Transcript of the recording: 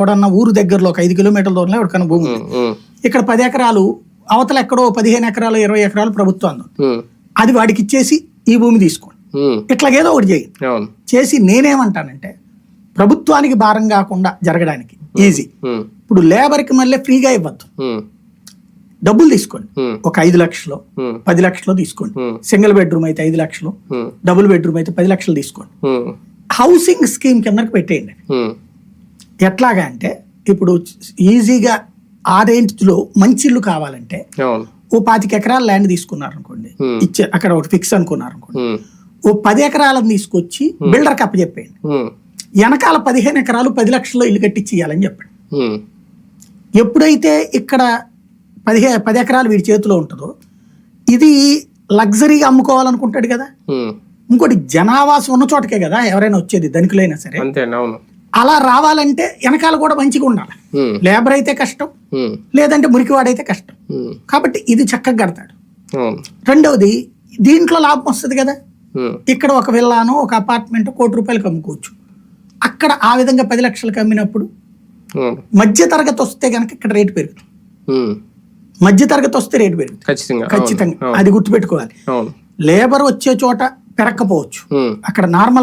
ఎవడన్నా ఊరు దగ్గరలో ఒక ఐదు కిలోమీటర్ల దూరంలో ఎవరికన్నా భూమి ఇక్కడ పది ఎకరాలు అవతల ఎక్కడో పదిహేను ఎకరాలు ఇరవై ఎకరాలు ప్రభుత్వం అది. వాడికి ఇచ్చేసి ఈ భూమి తీసుకోండి. ఇట్లాగేదో ఒకటి అవును. చేసి నేనేమంటానంటే ప్రభుత్వానికి భారం కాకుండా జరగడానికి ఈజీ ఇప్పుడు లేబర్కి మళ్ళీ ఫ్రీగా ఇవ్వద్దు. డబ్బులు తీసుకోండి. ఒక ఐదు లక్షలు పది లక్షలు తీసుకోండి. సింగిల్ బెడ్రూమ్ అయితే ఐదు లక్షలు డబుల్ బెడ్రూమ్ అయితే పది లక్షలు తీసుకోండి. హౌసింగ్ స్కీమ్ కిందకి పెట్టేయండి. ఎట్లాగా అంటే ఇప్పుడు ఈజీగా ఆ రేంజ్లో మంచి ఇల్లు కావాలంటే ఓ పాతిక ఎకరాల ల్యాండ్ తీసుకున్నారు అనుకోండి. ఇచ్చే అక్కడ ఒకటి ఫిక్స్ అనుకున్నారు అనుకోండి ఓ పది ఎకరాలను తీసుకొచ్చి బిల్డర్కి అప్పచెప్పేయండి ఉమ్, వెనకాల పదిహేను ఎకరాలు పది లక్షల్లో ఇల్లు కట్టించి ఇవ్వాలని చెప్పండి. ఎప్పుడైతే ఇక్కడ పదిహే పది ఎకరాలు వీడి చేతిలో ఉంటుందో ఇది లగ్జరీగా అమ్ముకోవాలనుకుంటాడు కదా. ఇంకోటి జనావాసం ఉన్న చోటకే కదా ఎవరైనా వచ్చేది ధనికులైనా సరే. అలా రావాలంటే వెనకాల కూడా మంచిగా ఉండాలి. లేబర్ అయితే కష్టం లేదంటే మురికివాడైతే కష్టం. కాబట్టి ఇది చక్కగా కడతాడు. రెండవది దీంట్లో లాభం వస్తుంది కదా? ఇక్కడ ఒక విల్లాను ఒక అపార్ట్మెంట్ కోటి రూపాయలకు అమ్ముకోవచ్చు. అక్కడ ఆ విధంగా పది లక్షలకు అమ్మినప్పుడు మధ్య తరగతి వస్తే కనుక ఇక్కడ రేటు పెరుగుతుంది. మధ్య తరగతి వస్తే రేటు పెరుగుతుంది. ఖచ్చితంగా. అది గుర్తుపెట్టుకోవాలి. లేబర్ వచ్చే చోట పెరక్కపోవచ్చు. అక్కడ నార్మల్